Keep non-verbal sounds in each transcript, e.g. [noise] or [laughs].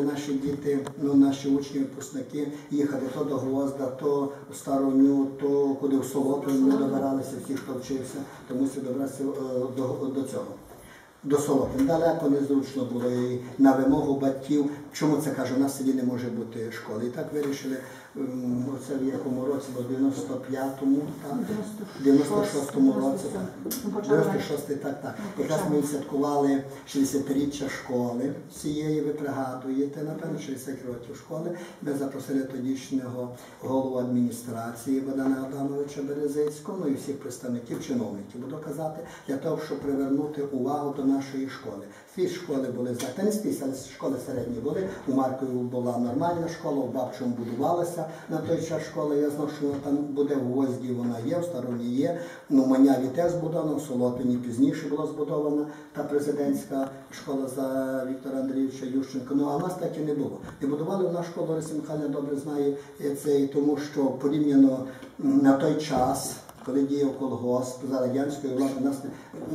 Наші діти, ну наші учні, випускники їхали то до Гвозда, то в Староню, то куди в Солоту не добиралися, всі, хто вчився, то мусив добратися е, до, до цього. До Солотин. Далеко незручно було і на вимогу батьків. Чому це кажу? У нас селі не може бути школи. І так вирішили, оце в якому році, бо в 95-му, так, в 96-му році. так. 96 так, так. Якраз ми святкували 60-річчя школи цієї, ви пригадуєте, напевно, 60 років школи. Ми запросили тодішнього голову адміністрації Богдана Адамовича Березицького, ну і всіх представників, чиновників, буду казати, для того, щоб привернути увагу до нашої школи. Всі школи були але школи середні були. У Маркові була нормальна школа, у Бабчому будувалася на той час школа. Я знав, що там буде в Гвозді, вона є, в Староні є. Ну, Маняві теж збудована, в Солотині пізніше була збудована та президентська школа за Віктора Андрійовича Ющенка. Ну а в нас так і не було. Не будували в нас школу, Лариса Михайлівна добре знає е, це, тому що порівняно на той час. Коли діяв колгосп за радянської влади, нас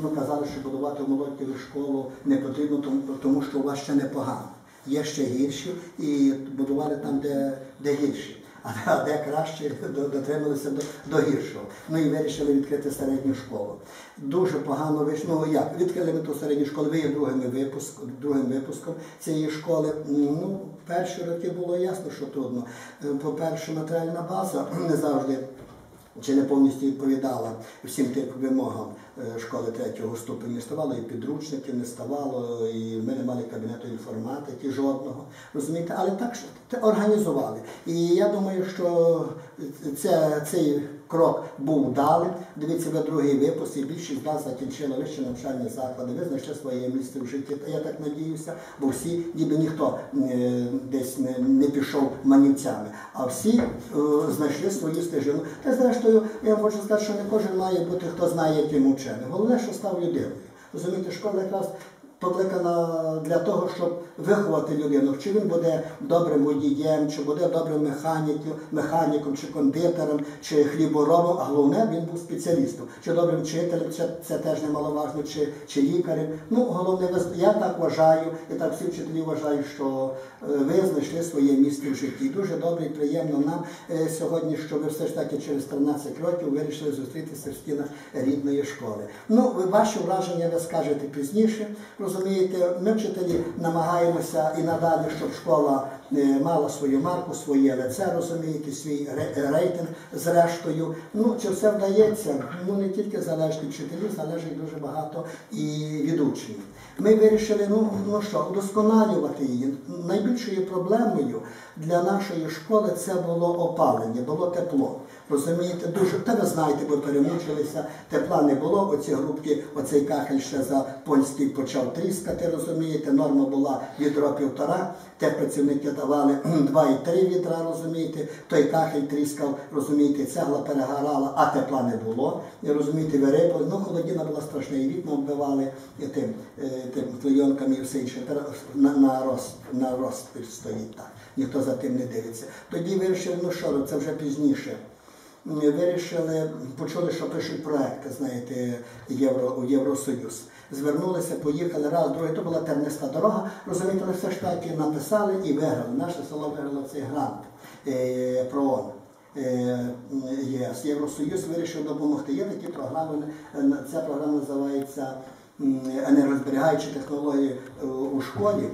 ну, казали, що будувати в Молодькові школу не потрібно, тому, тому що у вас ще непогано. Є ще гірші, і будували там, де, де гірші. А [laughs] де- краще дотрималися до, до гіршого. Ну і вирішили відкрити середню школу. Дуже погано вийшло. Ну як? Відкрили ми ту середню школу, ви є другим випуском, другим випуском цієї школи. Ну, перші роки було ясно, що трудно. Е, По-перше, матеріальна база [clears throat] не завжди чи не повністю відповідала всім тим вимогам е, школи третього ступеня. Ставало і підручників, не ставало, і ми не мали кабінету інформатики жодного. Розумієте, але так що організували. І я думаю, що це, цей крок був вдалим. Дивіться, ви другий випуск, і більшість з вас закінчила вищі навчальні заклади. Ви знайшли своє місце в житті. Я так надіюся, бо всі, ніби ніхто е, десь не, не пішов манівцями, а всі е, знайшли свою стежину. Та зрештою, я хочу сказати, що не кожен має бути, хто знає, яким ученим. Головне, що став людиною. Розумієте, школа якраз покликана для того, щоб виховати людину, чи він буде добрим водієм, чи буде добрим механіком, механіком, чи кондитером, чи хліборобом, а головне він був спеціалістом, чи добрим вчителем, це, це теж немаловажно, чи, чи лікарем. Ну, головне, я так вважаю, і так всі вчителі вважають, що е, ви знайшли своє місце в житті. Дуже добре і приємно нам е, сьогодні, що ви все ж таки через 13 років вирішили зустрітися в стінах рідної школи. Ну, ваші враження ви скажете пізніше. Розумієте, ми вчителі намагаємося і надалі, щоб школа е, мала свою марку, своє лице, розумієте, свій ре- рейтинг зрештою. Ну, чи все вдається? Ну не тільки залежить від вчителів, залежить дуже багато і від учнів. Ми вирішили, ну, ну що, удосконалювати її. Найбільшою проблемою для нашої школи це було опалення, було тепло. Розумієте, дуже та ви знаєте, бо перемучилися, тепла не було. Оці грубки, оцей кахель ще за польський почав тріскати. Розумієте, норма була відро півтора. Те працівники давали 2,3 відра, розумієте, той кахель тріскав, розумієте, цегла перегорала, а тепла не було. Розумієте, вирипали. Ну, холодіна була страшна, і вікна вбивали і тим, е, тим клейонками і все інше. На, на, рост, на розпір стоїть так. Ніхто за тим не дивиться. Тоді вирішили, ну що, це вже пізніше. Вирішили, почули, що пишуть проекти, знаєте, Євро, у Євросоюз. Звернулися, поїхали раз, другий, то була терниста дорога. Розумієте, але все ж таки написали і виграли. Наше село виграло цей грант е, ПРООН. Е, ЄС. Євросоюз вирішив допомогти. Є такі програми, е, ця програма називається енергозберігаючі технології е, у школі.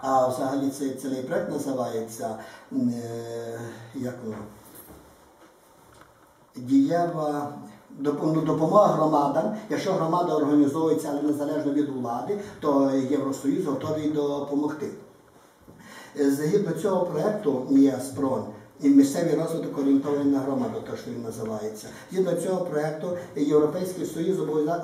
А взагалі цей цілий проект називається як воно? Дієва ну, допомога громадам. Якщо громада організовується, але незалежно від влади, то Євросоюз готовий допомогти. Е, Згідно цього проєкту ЄС ПРОН і місцевий розвиток орієнтований на громаду, то що він називається. Згідно цього проєкту Європейський Союз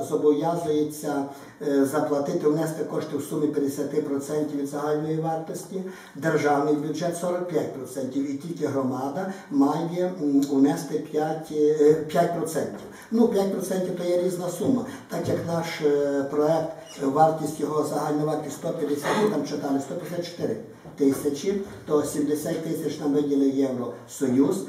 зобов'язується е, заплатити, внести кошти в сумі 50% від загальної вартості, державний бюджет 45%, і тільки громада має м, унести 5, е, 5%. Ну, 5% то є різна сума. Так як наш е, проект вартість його загальна вартість 150, ми там читали 154 тисячі, то 70 тисяч нам виділив євро Союз,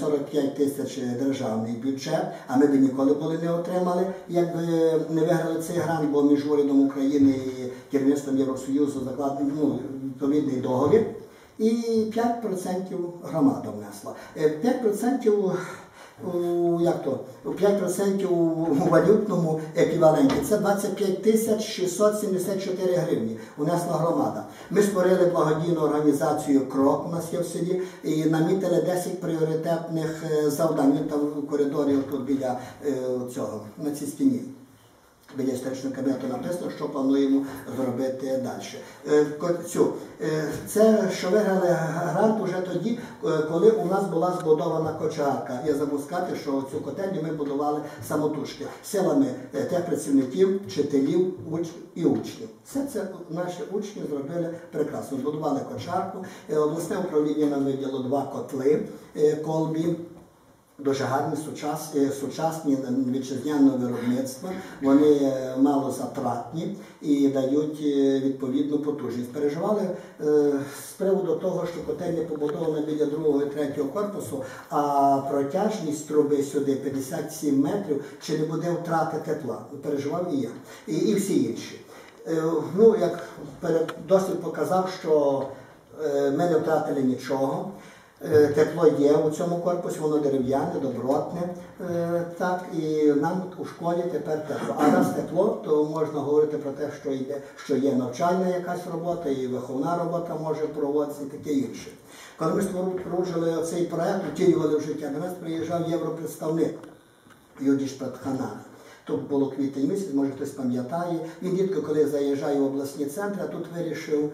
45 тисяч державний бюджет, а ми б ніколи були не отримали, якби не виграли цей грант, бо між урядом України і керівництвом Євросоюзу закладений ну, відповідний договір. І 5% громада внесла. Е, 5% у, як то, у 5% у валютному еквіваленті. Це 25 тисяч 674 гривні унесла громада. Ми створили благодійну організацію Крок у нас є в селі і намітили 10 пріоритетних е, завдань. Там в коридорі тут біля е, цього, на цій стіні. Біля історичного кабінету написано, що плануємо зробити далі. Е, е, це, що виграли грант уже тоді, е, коли у нас була збудована кочарка. Я забув сказати, що цю котельню ми будували самотужки силами е, тих працівників, вчителів уч- і учнів. Все це наші учні зробили прекрасно. Збудували кочарку. Обласне управління нам виділило два котли колбі. Дуже гарні, сучасні, вітчизняного виробництва. Вони е, мало затратні і дають е, відповідну потужність. Переживали е, з приводу того, що котельня побудована біля другого і третього корпусу, а протяжність труби сюди 57 метрів, чи не буде втрати тепла. Переживав і я, і, і всі інші. Ну, як досвід показав, що ми не втратили нічого. Е, Тепло є у цьому корпусі, воно дерев'яне, добротне. е, Так, і нам у школі тепер тепло. А раз тепло, то можна говорити про те, що йде, що є навчальна якась робота, і виховна робота може проводитися, і таке інше. Коли ми споруджували цей проект, втілювали в життя, до нас приїжджав європредставник Юдіш Патханан. Тут було квітень місяць, може хтось пам'ятає. Він рідко, коли заїжджає в обласні центри, а тут вирішив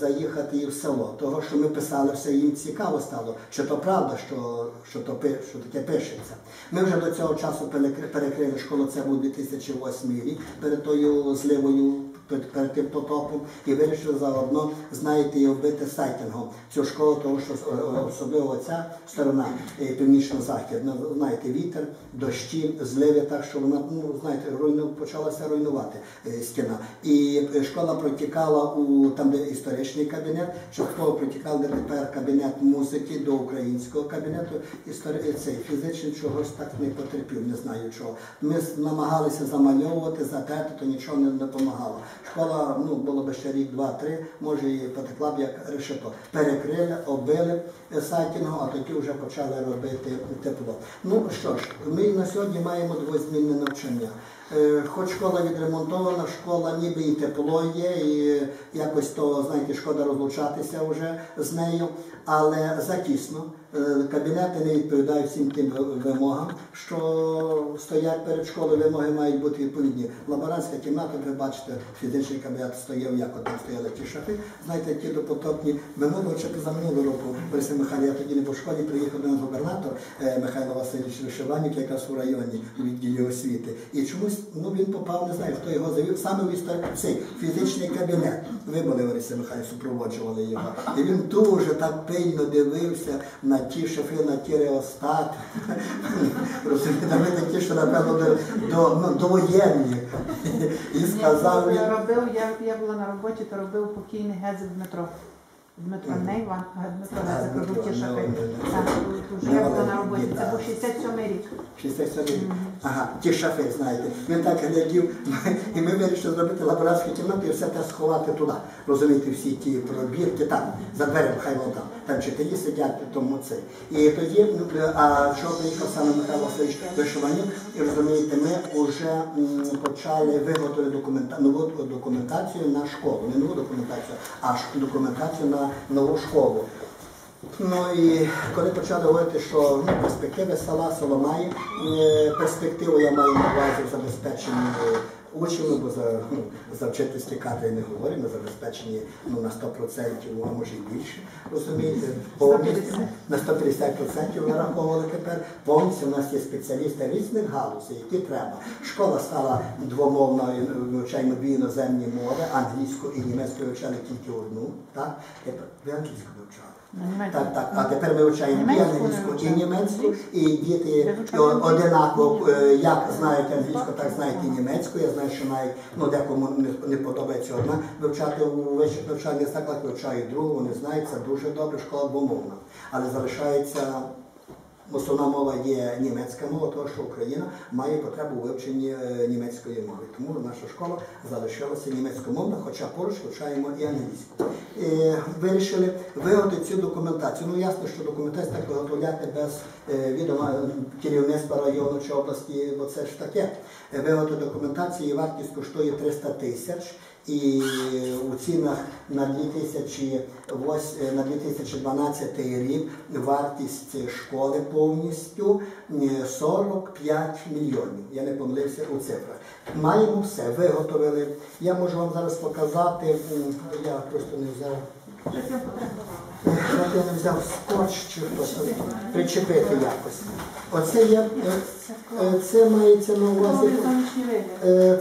заїхати і в село. Того, що ми писали, все їм цікаво стало, чи то правда, що, що, то, що таке пишеться. Ми вже до цього часу перекри- перекрили школу, це був 2008 рік, перед тою зливою, перед, тим потопом, і вирішили заодно, знаєте, і оббити сайтингом цю школу, тому що е, е, особливо ця сторона е, північно-західна, знаєте, вітер, дощі, зливи, так що вона, ну, знаєте, руйну, почалася руйнувати стіна. І школа протікала у там, де історичний кабінет, що школа протікала, де тепер кабінет музики до українського кабінету. Істори... Цей фізичний чогось так не потерпів, не знаю чого. Ми намагалися замальовувати, затерти, то нічого не допомагало. Школа ну, було б ще рік, два-три, може і потекла б як решето. Перекрили, оббили сайтінгу, а тоді вже почали робити тепло. Ну що ж, ми на сьогодні маємо двозмінне навчання. Е, Хоч школа відремонтована, школа ніби і тепло є, і якось то, знаєте, шкода розлучатися вже з нею, але затісно. Е, Кабінети не відповідають всім тим вимогам, що стоять перед школою, вимоги мають бути відповідні. Лаборантська кімната, ви бачите, фізичний кабінет стояв, як там стояли ті шафи. Знаєте, ті допотопні минулого чи позаминулого року Бориса Михайло, я тоді не по школі приїхав до нас губернатор е, Михайло Васильович Вишиванник, якраз у районі у відділі освіти. І чомусь ну, він попав, не знаю, хто його завів, саме в цей фізичний кабінет. Ви були Бориса Михайло, супроводжували його. І він дуже так пильно дивився на ті шафи, на ті реостати. [laughs] Розумієте, ми такі, що напевно до, до, ну, довоєнні. І сказав. Я робив, я, я була на роботі, то робив покійний Гедзик Дмитро. Дмитро Мгм. не Іван, а Дмитро А, Гедзик Дмитро, ті не шафи. Не Так, тут вже я була на роботі. Це був Так. 67 рік. 67. Ага, ті шафи, знаєте. Він так глядів, і ми вирішили зробити лаборантську кімнату і все те сховати туди. Розумієте, всі ті пробірки там, за дверем, хай воно там. Там вчителі сидять, тому це. І тоді, ну, а що приїхав саме Михайло Васильович Вишиванюк, і розумієте, ми вже почали виготовити документа... нову документацію на школу. Не нову документацію, а документацію на нову школу. Ну і коли почали говорити, що ну, перспективи села, село має е, перспективу, я маю на увазі забезпечені учнями, бо за, ну, за вчительські кадри не говоримо, забезпечені ну, на 100%, а може і більше. Розумієте, повністю на 150% нараховували тепер. Повністю у нас є спеціалісти різних галузей, які треба. Школа стала двомовною, вивчаємо дві іноземні мови, англійську і німецьку вивчали тільки одну. Так? Тепер ви англійську вивчали. Німецьку. Так, так. А тепер ми вивчаємо і англійську, і німецьку, і діти одинаково, як знають англійську, так знають і німецьку. Я знаю знаю, що навіть ну, декому не, не подобається одна вивчати у вищих навчальних закладах, вивчають другу, вони знають, це дуже добре, школа двомовна. Але залишається Основна мова є німецька мова, тому що Україна має потребу у вивченні е, німецької мови. Тому наша школа залишилася німецькомовна, хоча поруч вивчаємо і англійську. Е, Вирішили виготовити цю документацію. Ну ясно, що документацію так виготовляти без е, відома керівництва району чи області, бо це ж таке. Виготовити документацію, її вартість коштує 300 тисяч. І у цінах на 2008, е, на 2012 рік вартість школи повністю е, 45 мільйонів. Я не помилився у цифрах. Маємо все, виготовили. Я можу вам зараз показати. Я просто не взяв. Я не взяв скотч чи хтось причепити якось. Оце є, е, е, це мається на увазі. Е,